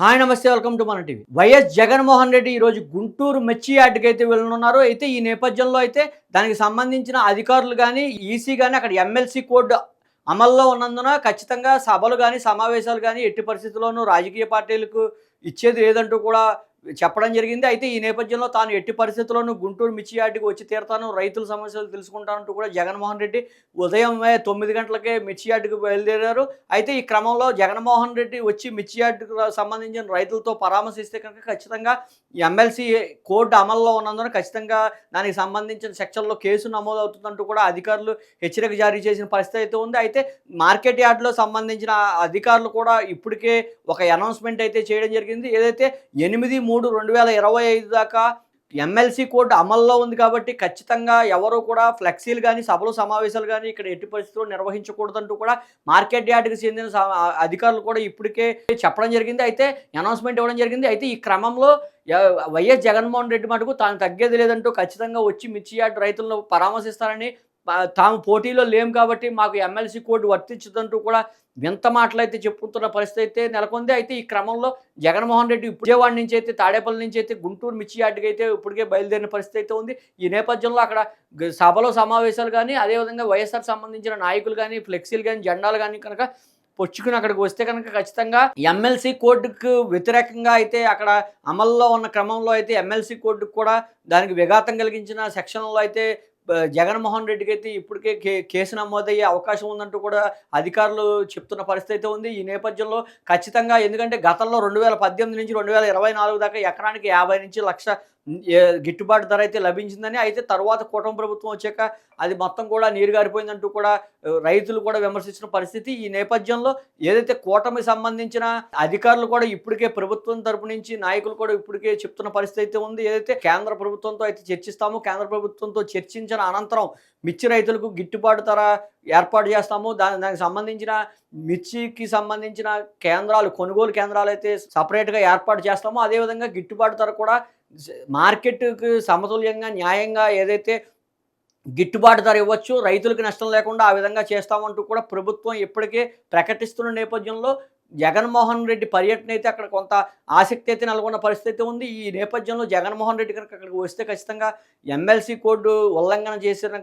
Hi నమస్తే welcome to మన TV. YS Jaganmohan Reddy ఈరోజు గుంటూరు మెచ్చి యార్డ్కి అయితే వెళ్ళనున్నారు. అయితే ఈ నేపథ్యంలో అయితే దానికి సంబంధించిన అధికారులు కానీ ఈసీ కానీ అక్కడ ఎమ్మెల్సీ కోడ్ అమల్లో ఉన్నందున ఖచ్చితంగా సభలు కానీ సమావేశాలు కానీ ఎట్టి పరిస్థితుల్లోనూ రాజకీయ పార్టీలకు ఇచ్చేది లేదంటూ కూడా చెప్పడం జరిగింది. అయితే ఈ నేపథ్యంలో తాను ఎట్టి పరిస్థితుల్లోనూ గుంటూరు మిర్చియార్డుకి వచ్చి తీరుతాను. రైతుల సమస్యలు తెలుసుకుంటానంటూ కూడా జగన్మోహన్ రెడ్డి ఉదయం తొమ్మిది గంటలకే మిర్చియార్డుకి బయలుదేరారు. అయితే ఈ క్రమంలో జగన్మోహన్ రెడ్డి వచ్చి మిర్చియార్డుకు సంబంధించిన రైతులతో పరామర్శిస్తే కనుక ఖచ్చితంగా ఎమ్మెల్సీ కోర్టు అమల్లో ఉన్నందున ఖచ్చితంగా దానికి సంబంధించిన సెక్షన్లో కేసు నమోదు అవుతుందంటూ కూడా అధికారులు హెచ్చరిక జారీ చేసిన పరిస్థితి అయితే ఉంది. అయితే మార్కెట్ యార్డ్లో సంబంధించిన అధికారులు కూడా ఇప్పటికే ఒక అనౌన్స్మెంట్ అయితే చేయడం జరిగింది. ఏదైతే ఎనిమిది మూడు రెండు వేల ఇరవై ఐదు దాకా ఎమ్మెల్సీ కోడ్ అమల్లో ఉంది కాబట్టి ఖచ్చితంగా ఎవరు కూడా ఫ్లెక్సీలు కానీ సభలు సమావేశాలు కానీ ఇక్కడ ఎట్టి పరిస్థితుల్లో నిర్వహించకూడదంటూ కూడా మార్కెట్ యార్డ్కి చెందిన అధికారులు కూడా ఇప్పటికే చెప్పడం జరిగింది. అయితే అనౌన్స్మెంట్ ఇవ్వడం జరిగింది. అయితే ఈ క్రమంలో వైఎస్ జగన్మోహన్ రెడ్డి మటుకు తాను తగ్గేది లేదంటూ ఖచ్చితంగా వచ్చి మిర్చి యార్డ్ రైతులను పరామర్శిస్తారని తాము పోటీలో లేం కాబట్టి మాకు ఎమ్మెల్సీ కోడ్ వర్తించదంటూ కూడా వింత మాటలు అయితే చెప్పుకుంటున్న పరిస్థితి అయితే నెలకొంది. అయితే ఈ క్రమంలో జగన్మోహన్ రెడ్డి విజయవాడ నుంచి అయితే తాడేపల్లి నుంచి అయితే గుంటూరు మిర్చియార్డుకి అయితే ఇప్పటికే బయలుదేరిన పరిస్థితి అయితే ఉంది. ఈ నేపథ్యంలో అక్కడ సభలో సమావేశాలు కానీ అదేవిధంగా వైఎస్ఆర్ సంబంధించిన నాయకులు కానీ ఫ్లెక్సీలు కానీ జెండాలు కానీ కనుక పొచ్చుకుని అక్కడికి వస్తే కనుక ఖచ్చితంగా ఎమ్మెల్సీ కోడ్కు వ్యతిరేకంగా అయితే అక్కడ అమల్లో ఉన్న క్రమంలో అయితే ఎమ్మెల్సీ కోడ్కు కూడా దానికి విఘాతం కలిగించిన సెక్షన్లో అయితే జగన్మోహన్ రెడ్డికి అయితే ఇప్పటికే కే కేసు నమోదయ్యే అవకాశం ఉందంటూ కూడా అధికారులు చెప్తున్న పరిస్థితి అయితే ఉంది. ఈ నేపథ్యంలో ఖచ్చితంగా ఎందుకంటే గతంలో రెండు వేల పద్దెనిమిది నుంచి రెండు వేల ఇరవై నాలుగు దాకా ఎకరానికి యాభై నుంచి లక్ష గిట్టుబాటు ధర అయితే లభించిందని అయితే తర్వాత కూటమి ప్రభుత్వం వచ్చాక అది మొత్తం కూడా నీరు గారిపోయిందంటూ కూడా రైతులు కూడా విమర్శించిన పరిస్థితి. ఈ నేపథ్యంలో ఏదైతే కూటమి సంబంధించిన అధికారులు కూడా ఇప్పటికే ప్రభుత్వం తరపు నుంచి నాయకులు కూడా ఇప్పటికే చెప్తున్న పరిస్థితి అయితే ఉంది. ఏదైతే కేంద్ర ప్రభుత్వంతో అయితే చర్చిస్తామో కేంద్ర ప్రభుత్వంతో చర్చించిన అనంతరం మిర్చి రైతులకు గిట్టుబాటు ధర ఏర్పాటు చేస్తాము. దాని దానికి సంబంధించిన మిర్చికి సంబంధించిన కేంద్రాలు కొనుగోలు కేంద్రాలు అయితే సపరేట్గా ఏర్పాటు చేస్తామో. అదేవిధంగా గిట్టుబాటు ధర కూడా మార్కెట్కు సమతుల్యంగా న్యాయంగా ఏదైతే గిట్టుబాటు ధర ఇవ్వచ్చు రైతులకు నష్టం లేకుండా ఆ విధంగా చేస్తామంటూ కూడా ప్రభుత్వం ఇప్పటికే ప్రకటిస్తున్న నేపథ్యంలో జగన్మోహన్ రెడ్డి పర్యటన అయితే అక్కడ కొంత ఆసక్తి అయితే నెలకొన్న పరిస్థితి ఉంది. ఈ నేపథ్యంలో జగన్మోహన్ రెడ్డి కనుక అక్కడికి వస్తే ఖచ్చితంగా ఎమ్మెల్సీ కోడ్ ఉల్లంఘన చేసిన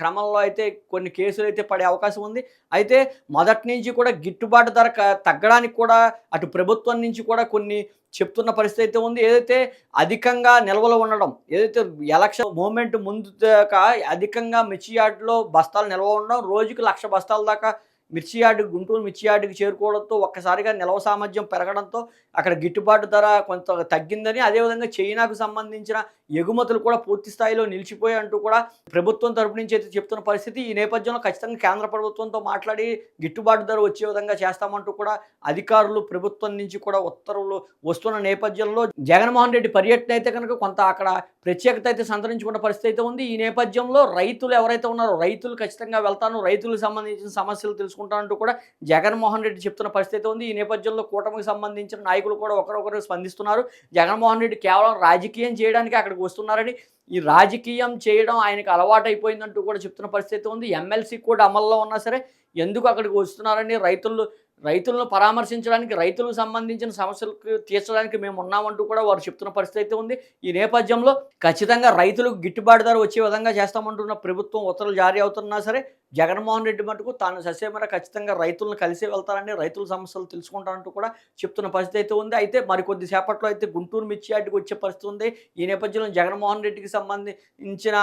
క్రమంలో అయితే కొన్ని కేసులు అయితే పడే అవకాశం ఉంది. అయితే మొదటి నుంచి కూడా గిట్టుబాటు ధర తగ్గడానికి కూడా అటు ప్రభుత్వం నుంచి కూడా కొన్ని చెప్తున్న పరిస్థితి అయితే ఉంది. ఏదైతే అధికంగా నిల్వలు ఉండడం ఏదైతే ఎలక్షన్ మూమెంట్ ముందు దాకా అధికంగా మిర్చి యార్డులో బస్తాలు నిల్వ ఉండడం రోజుకి లక్ష బస్తాల దాకా మిర్చి యార్డు గుంటూరు మిర్చి యార్డుకి చేరుకోవడంతో ఒక్కసారిగా నిల్వ సామర్థ్యం పెరగడంతో అక్కడ గిట్టుబాటు ధర కొంత తగ్గిందని అదేవిధంగా చైనాకు సంబంధించిన ఎగుమతులు కూడా పూర్తి స్థాయిలో నిలిచిపోయాయి అంటూ కూడా ప్రభుత్వం తరపు నుంచి అయితే చెప్తున్న పరిస్థితి. ఈ నేపథ్యంలో ఖచ్చితంగా కేంద్ర ప్రభుత్వంతో మాట్లాడి గిట్టుబాటు ధర వచ్చే విధంగా చేస్తామంటూ కూడా అధికారులు ప్రభుత్వం నుంచి కూడా ఉత్తర్వులు వస్తున్న నేపథ్యంలో జగన్మోహన్ రెడ్డి పర్యటన అయితే కనుక కొంత అక్కడ ప్రత్యేకత అయితే సంతరించుకున్న పరిస్థితి అయితే ఉంది. ఈ నేపథ్యంలో రైతులు ఎవరైతే ఉన్నారో రైతులు ఖచ్చితంగా వెళ్తాను రైతులకు సంబంధించిన సమస్యలు తెలుసుకుంటానంటూ కూడా జగన్మోహన్ రెడ్డి చెప్తున్న పరిస్థితి అయితే ఉంది. ఈ నేపథ్యంలో కూటమికి సంబంధించిన నాయకులు కూడా ఒకరొకరు స్పందిస్తున్నారు. జగన్మోహన్ రెడ్డి కేవలం రాజకీయం చేయడానికి అక్కడ అక్కడికి వస్తున్నారని ఈ రాజకీయం చేయడం ఆయనకు అలవాటు అయిపోయిందంటూ కూడా చెప్తున్న పరిస్థితి ఉంది. ఎమ్మెల్సీ కూడా అమల్లో ఉన్నా సరే ఎందుకు అక్కడికి వస్తున్నారని రైతులు రైతులను పరామర్శించడానికి రైతులకు సంబంధించిన సమస్యలకు తీర్చడానికి మేము ఉన్నామంటూ కూడా వారు చెప్తున్న పరిస్థితి అయితే ఉంది. ఈ నేపథ్యంలో ఖచ్చితంగా రైతులకు గిట్టుబాటు ధర వచ్చే విధంగా చేస్తామంటున్న ప్రభుత్వం ఉత్తర్వులు జారీ అవుతున్నా సరే జగన్మోహన్ రెడ్డి మటుకు తాను ససేమర ఖచ్చితంగా రైతులను కలిసి వెళ్తారని రైతుల సమస్యలు తెలుసుకుంటారంటూ కూడా చెప్తున్న పరిస్థితి అయితే ఉంది. అయితే మరికొద్ది సేపట్లో అయితే గుంటూరు మిర్చి వచ్చే పరిస్థితి ఉంది. ఈ నేపథ్యంలో జగన్మోహన్ రెడ్డికి సంబంధించిన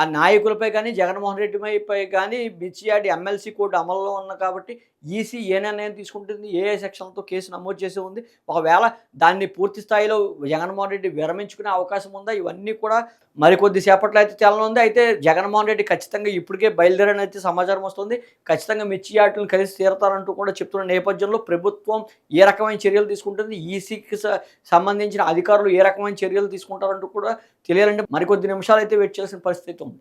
ఆ నాయకులపై కానీ జగన్మోహన్ రెడ్డిపై కానీ మిర్చి ఎమ్మెల్సీ కోడ్ అమల్లో ఉన్న కాబట్టి ఈసీ ఏ నిర్ణయం తీసుకుంటుంది ఏ సెక్షన్లతో కేసు నమోదు చేసి ఉంది. ఒకవేళ దాన్ని పూర్తి స్థాయిలో జగన్మోహన్ రెడ్డి విరమించుకునే అవకాశం ఉందా? ఇవన్నీ కూడా మరికొద్ది సేపట్లో అయితే తెలనుంది అయితే జగన్మోహన్ రెడ్డి ఖచ్చితంగా ఇప్పటికే బయలుదేరని అయితే సమాచారం వస్తుంది. ఖచ్చితంగా మిర్చి యార్డులను కలిసి తీరతారంటూ కూడా చెప్తున్న నేపథ్యంలో ప్రభుత్వం ఏ రకమైన చర్యలు తీసుకుంటుంది? ఈసీకి సంబంధించిన అధికారులు ఏ రకమైన చర్యలు తీసుకుంటారంటూ కూడా తెలియాలంటే మరికొద్ది నిమిషాలు అయితే వెయిట్ చేయాల్సిన పరిస్థితి ఉంది.